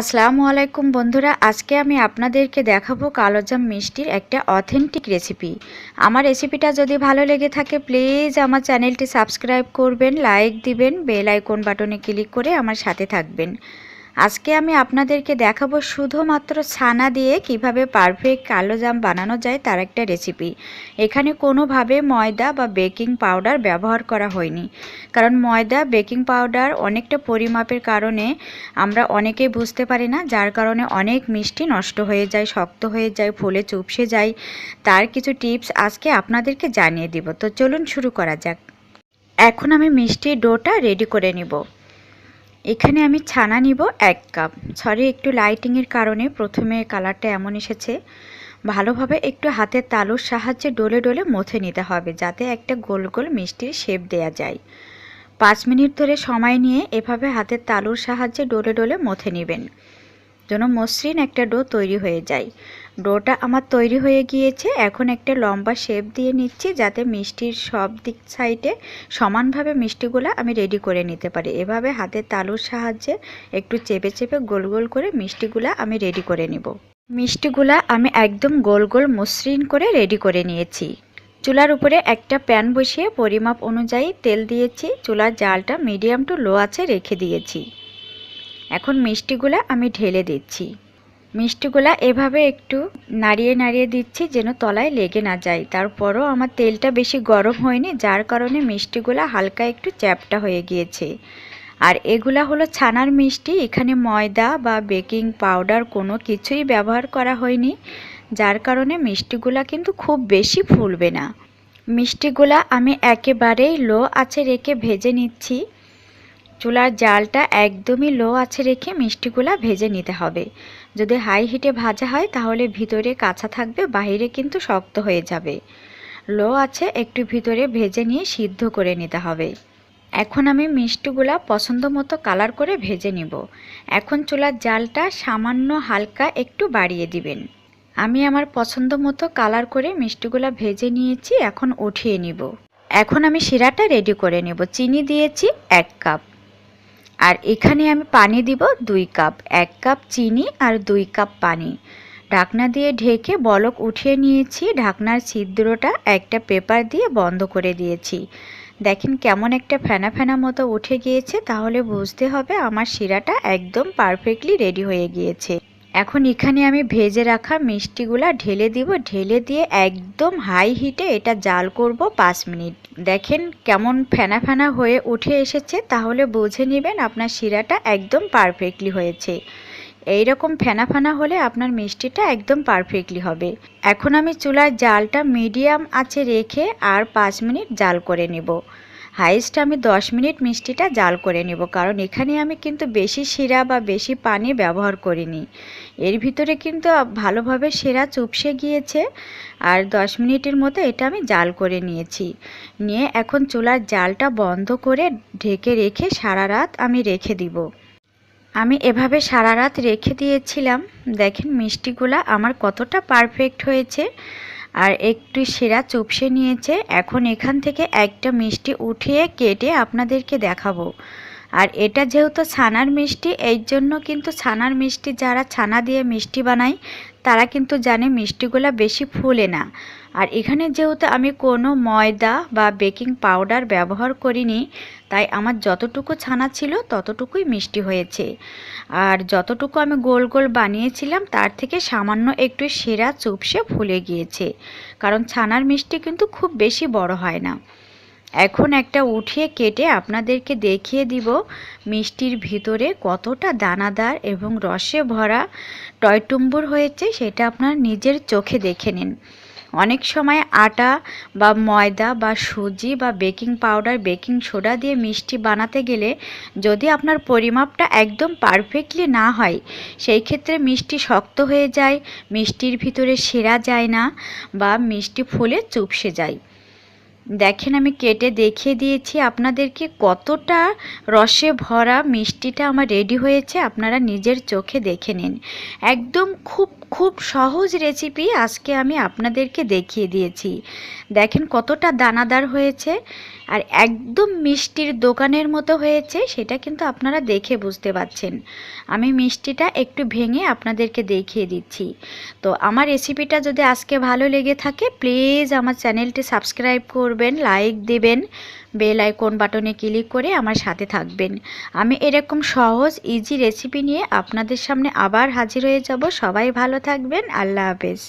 আসসালামু আলাইকুম বন্ধুরা, আজকে আমি আপনাদেরকে দেখাবো কালোজাম মিষ্টির একটা অথেন্টিক রেসিপি আমার রেসিপিটা যদি ভালো লেগে থাকে প্লিজ আমার চ্যানেলটি সাবস্ক্রাইব করবেন লাইক দিবেন বেল আইকন বাটনে ক্লিক করে আমার সাথে থাকবেন। আজকে আমি আপনাদেরকে দেখাবো শুধুমাত্র ছানা দিয়ে কীভাবে পারফেক্ট কালো জাম বানানো যায় তার একটা রেসিপি। এখানে কোনোভাবে ময়দা বা বেকিং পাউডার ব্যবহার করা হয়নি। কারণ ময়দা, বেকিং পাউডার অনেকটা পরিমাপের কারণে আমরা অনেকেই বুঝতে পারি না, যার কারণে অনেক মিষ্টি নষ্ট হয়ে যায়, শক্ত হয়ে যায়, ফুলে চুপসে যায়। তার কিছু টিপস আজকে আপনাদেরকে জানিয়ে দিব। তো চলুন শুরু করা যাক। এখন আমি মিষ্টির ডোটা রেডি করে নিব। এখানে আমি ছানা নিব এক কাপ। সরি একটু লাইটিংয়ের কারণে প্রথমে কালারটা এমন এসেছে। ভালোভাবে একটু হাতের তালুর সাহায্যে ডলে ডলে মথে নিতে হবে, যাতে একটা গোল গোল মিষ্টির শেপ দেয়া যায়। পাঁচ মিনিট ধরে সময় নিয়ে এভাবে হাতের তালুর সাহায্যে ডলে ডলে মথে নেবেন। যেন মসৃণ একটা ডো তৈরি হয়ে যায়। ডোটা আমার তৈরি হয়ে গিয়েছে, এখন একটা লম্বা শেপ দিয়ে নিচ্ছি যাতে মিষ্টির সব দিক সাইডে সমানভাবে মিষ্টিগুলো আমি রেডি করে নিতে পারি। এভাবে হাতের তালুর সাহায্যে একটু চেপে চেপে গোল গোল করে মিষ্টিগুলা আমি রেডি করে নিব। মিষ্টিগুলা আমি একদম গোল গোল মসৃণ করে রেডি করে নিয়েছি। চুলার উপরে একটা প্যান বসিয়ে পরিমাপ অনুযায়ী তেল দিয়েছি। চুলার জালটা মিডিয়াম টু লো আছে রেখে দিয়েছি। এখন মিষ্টিগুলা আমি ঢেলে দিচ্ছি। মিষ্টিগুলা এভাবে একটু নাড়িয়ে নাড়িয়ে দিচ্ছি যেন তলায় লেগে না যায়। তারপরও আমার তেলটা বেশি গরম হয়নি, যার কারণে মিষ্টিগুলা হালকা একটু চ্যাপটা হয়ে গিয়েছে। আর এগুলা হলো ছানার মিষ্টি, এখানে ময়দা বা বেকিং পাউডার কোনো কিছুই ব্যবহার করা হয়নি, যার কারণে মিষ্টিগুলা কিন্তু খুব বেশি ফুলবে না। মিষ্টিগুলা আমি একেবারেই লো আছে রেখে ভেজে নিচ্ছি। চুলার জালটা একদমই লো আছে রেখে মিষ্টিগুলা ভেজে নিতে হবে। যদি হাই হিটে ভাজা হয়, তাহলে ভিতরে কাঁচা থাকবে বাইরে কিন্তু শক্ত হয়ে যাবে। লো আছে, একটু ভিতরে ভেজে নিয়ে সিদ্ধ করে নিতে হবে। এখন আমি মিষ্টিগুলা পছন্দ মতো কালার করে ভেজে নিব। এখন চুলার জালটা সামান্য হালকা একটু বাড়িয়ে দিবেন। আমি আমার পছন্দ মতো কালার করে মিষ্টিগুলা ভেজে নিয়েছি, এখন উঠিয়ে নিব। এখন আমি শিরাটা রেডি করে নেব। চিনি দিয়েছি এক কাপ। আর এখানে আমি পানি দিব দুই কাপ, এক কাপ চিনি আর দুই কাপ পানি। ঢাকনা দিয়ে ঢেকে বলক উঠিয়ে নিয়েছি। ঢাকনার ছিদ্রটা একটা পেপার দিয়ে বন্ধ করে দিয়েছি। দেখেন কেমন একটা ফেনা ফেনা মতো উঠে গিয়েছে, তাহলে বুঝতে হবে আমার শিরাটা একদম পারফেক্টলি রেডি হয়ে গিয়েছে। এখন এখানে আমি ভেজে রাখা মিষ্টিগুলা ঢেলে দিব। ঢেলে দিয়ে একদম হাই হিটে এটা জাল করব পাঁচ মিনিট। দেখেন কেমন ফেনা ফেনা হয়ে উঠে এসেছে, তাহলে বুঝে নেবেন আপনার শিরাটা একদম পারফেক্টলি হয়েছে। এই রকম ফেনা ফেনা হলে আপনার মিষ্টিটা একদম পারফেক্টলি হবে। এখন আমি চুলার জালটা মিডিয়াম আছে রেখে আর পাঁচ মিনিট জাল করে নেব। হাইস্ট আমি 10 মিনিট মিষ্টিটা জাল করে নেব, কারণ এখানে আমি কিন্তু বেশি শিরা বা বেশি পানি ব্যবহার করিনি। এর ভিতরে কিন্তু ভালোভাবে শিরা চুপসে গিয়েছে আর 10 মিনিটের মতো এটা আমি জাল করে নিয়েছি। নিয়ে এখন চুলার জালটা বন্ধ করে ঢেকে রেখে সারা রাত আমি রেখে দিব। আমি এভাবে সারা রাত রেখে দিয়েছিলাম। দেখেন মিষ্টিগুলা আমার কতটা পারফেক্ট হয়েছে। আর একটু সেরা চুপসে নিয়েছে। এখন এখান থেকে একটা মিষ্টি উঠিয়ে কেটে আপনাদেরকে দেখাবো। আর এটা যেহেতু ছানার মিষ্টি, এই জন্য কিন্তু ছানার মিষ্টি যারা ছানা দিয়ে মিষ্টি বানায়, তারা কিন্তু জানে মিষ্টিগুলো বেশি ফুলে না। আর এখানে যেহেতু আমি কোনো ময়দা বা বেকিং পাউডার ব্যবহার করিনি, তাই আমার যতটুকু ছানা ছিল ততটুকুই মিষ্টি হয়েছে। আর যতটুকু আমি গোল গোল বানিয়েছিলাম, তার থেকে সামান্য একটু সেরা চুপসে ফুলে গিয়েছে। কারণ ছানার মিষ্টি কিন্তু খুব বেশি বড় হয় না। এখন একটা উঠিয়ে কেটে আপনাদেরকে দেখিয়ে দিব মিষ্টির ভিতরে কতটা দানাদার এবং রসে ভরা টয়টুম্বুর হয়েছে, সেটা আপনার নিজের চোখে দেখে নিন। অনেক সময় আটা বা ময়দা বা সুজি বা বেকিং পাউডার, বেকিং সোডা দিয়ে মিষ্টি বানাতে গেলে যদি আপনার পরিমাপটা একদম পারফেক্টলি না হয়, সেই ক্ষেত্রে মিষ্টি শক্ত হয়ে যায়, মিষ্টির ভিতরে সেরা যায় না বা মিষ্টি ফুলে চুপসে যায়। দেখেন, আমি কেটে দেখিয়ে দিয়েছি। আপনাদেরকে কতটা রসে ভরা মিষ্টিটা আমার রেডি হয়েছে। আপনারা নিজের চোখে দেখে নিন। একদম খুব খুব সহজ রেসিপি আজকে আমি আপনাদেরকে দেখিয়ে দিয়েছি। দেখেন কতটা দানাদার হয়েছে আর একদম মিষ্টির দোকানের মতো হয়েছে, সেটা কিন্তু আপনারা দেখে বুঝতে পারছেন আমি মিষ্টিটা একটু ভেঙে আপনাদেরকে দেখিয়ে দিচ্ছি। তো আমার রেসিপিটা যদি আজকে ভালো লেগে থাকে প্লিজ আমার চ্যানেলটি সাবস্ক্রাইব করবেন লাইক দেবেন বেল আইকন বাটনে ক্লিক করে আমার সাথে থাকবেন। আমি এরকম সহজ ইজি রেসিপি নিয়ে আপনাদের সামনে আবার হাজির হয়ে যাব। সবাই ভালো থাকবেন। আল্লাহ হাফেজ।